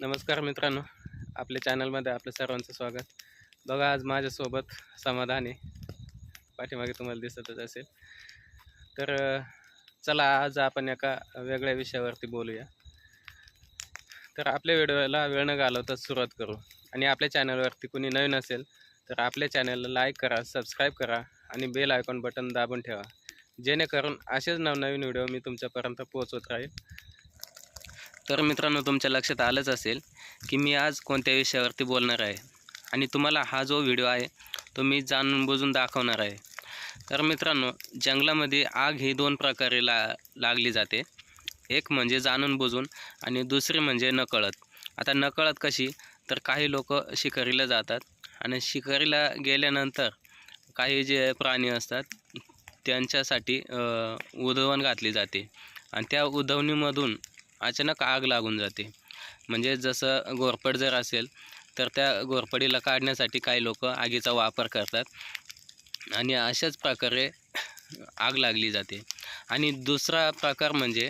नमस्कार मित्रांनो आपल्या चॅनलमध्ये आपलं सर्वांचं स्वागत. बघा आज माझ्यासोबत समाधान आहे. पाठीमागे तुम्हाला दिसतच असेल. तर चला आज आपण एका वेगळ्या विषयावरती बोलूया. तर आपल्या व्हिडिओला वेळ न घालवता सुरुवात करू. आणि आपल्या चॅनलवरती कुणी नवीन असेल तर आपल्या चॅनलला लाईक करा सबस्क्राईब करा आणि बेल आयकॉन बटन दाबून ठेवा. जेणेकरून असेच नवनवीन व्हिडिओ मी तुमच्यापर्यंत पोहोचवत राहील. तर मित्रांनो तुमच्या लक्षात आलंच असेल की मी आज कोणत्या विषयावरती बोलणार आहे. आणि तुम्हाला हा जो व्हिडिओ आहे तो मी जाणून बुजून दाखवणार आहे. तर मित्रांनो जंगलामध्ये आग ही दोन प्रकारे ला लागली जाते. एक म्हणजे जाणून बुजून आणि दुसरी म्हणजे नकळत. आता नकळत कशी? तर काही लोक शिकारीला जातात आणि शिकारीला गेल्यानंतर काही जे प्राणी असतात त्यांच्यासाठी उधवण घातली जाते. आणि त्या उधवणीमधून अचानक आग लागून जाते. म्हणजे जसं घोरपड जर असेल तर त्या घोरपडीला काढण्यासाठी काही लोक आगीचा वापर करतात. आणि अशाच प्रकारे आग लागली जाते. आणि दुसरा प्रकार म्हणजे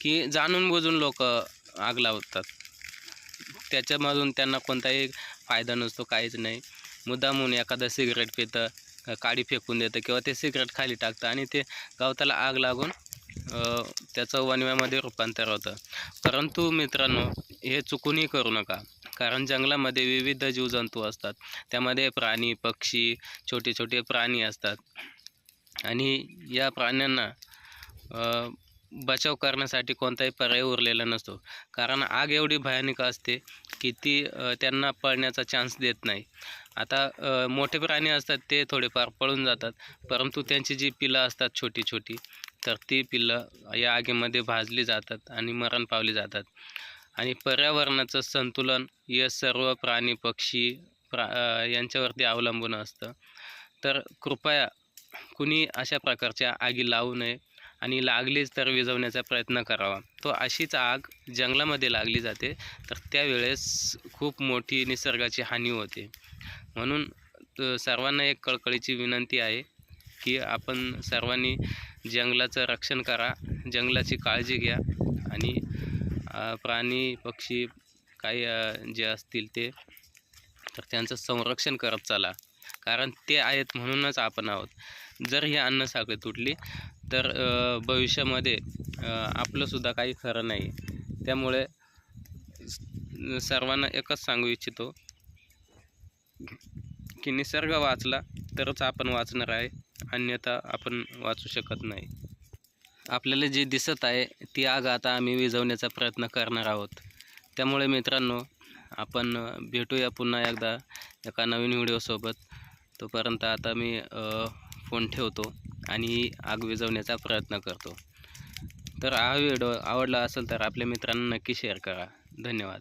की जाणून बुजून लोक आग लावतात. त्याच्यामधून त्यांना कोणताही फायदा नसतो काहीच नाही. मुद्दामून एखादं सिगरेट पितं काडी फेकून देतं किंवा ते सिगरेट खाली टाकतं आणि ते गवताला आग लागून त्याचं वनव्यामध्ये रूपांतर होतं. परंतु मित्रांनो हे चुकूनही करू नका. कारण जंगलामध्ये विविध जीवजंतू असतात. त्यामध्ये प्राणी पक्षी छोटे छोटे प्राणी असतात. आणि या प्राण्यांना बचाव करण्यासाठी कोणताही पर्याय उरलेला नसतो. कारण आग एवढी भयानक असते की ती त्यांना पळण्याचा चान्स देत नाही. आता मोठे प्राणी असतात ते थोडेफार पळून जातात. परंतु त्यांची जी पिलं असतात छोटी छोटी तर ती पिल्लं या आगीमध्ये भाजली जातात आणि मरण पावली जातात. आणि पर्यावरणाचं संतुलन हे सर्व प्राणी पक्षी प्रा यांच्यावरती अवलंबून असतं. तर कृपया कुणी अशा प्रकारच्या आगी लावू नये आणि लागलीच तर विझवण्याचा प्रयत्न करावा. तो अशीच आग जंगलामध्ये लागली जाते तर त्यावेळेस खूप मोठी निसर्गाची हानी होते. म्हणून सर्वांना एक कळकळीची विनंती आहे की आपण सर्वांनी जंगलाचं रक्षण करा जंगलाची काळजी घ्या आणि प्राणी पक्षी काही जे असतील ते तर त्यांचं संरक्षण करत चला. कारण ते आहेत म्हणूनच आपण आहोत. जर ही अन्नसाखळी तुटली तर भविष्यामध्ये आपलंसुद्धा काही खरं नाही. त्यामुळे सर्वांना एकच सांगू इच्छितो की निसर्ग वाचला तरच आपण वाचणार आहे. अन्यथा आपण वाचू शकत नाही. आपल्याला जे दिसत आहे ती आग आता आम्ही विझवण्याचा प्रयत्न करणार आहोत. त्यामुळे मित्रांनो आपण भेटूया पुन्हा एकदा एका नवीन व्हिडिओसोबत तोपर्यंत आता मी फोन ठेवतो आणि आग विझवण्याचा प्रयत्न करतो. तर हा व्हिडिओ आवडला असेल तर आपल्या मित्रांना नक्की शेअर करा. धन्यवाद.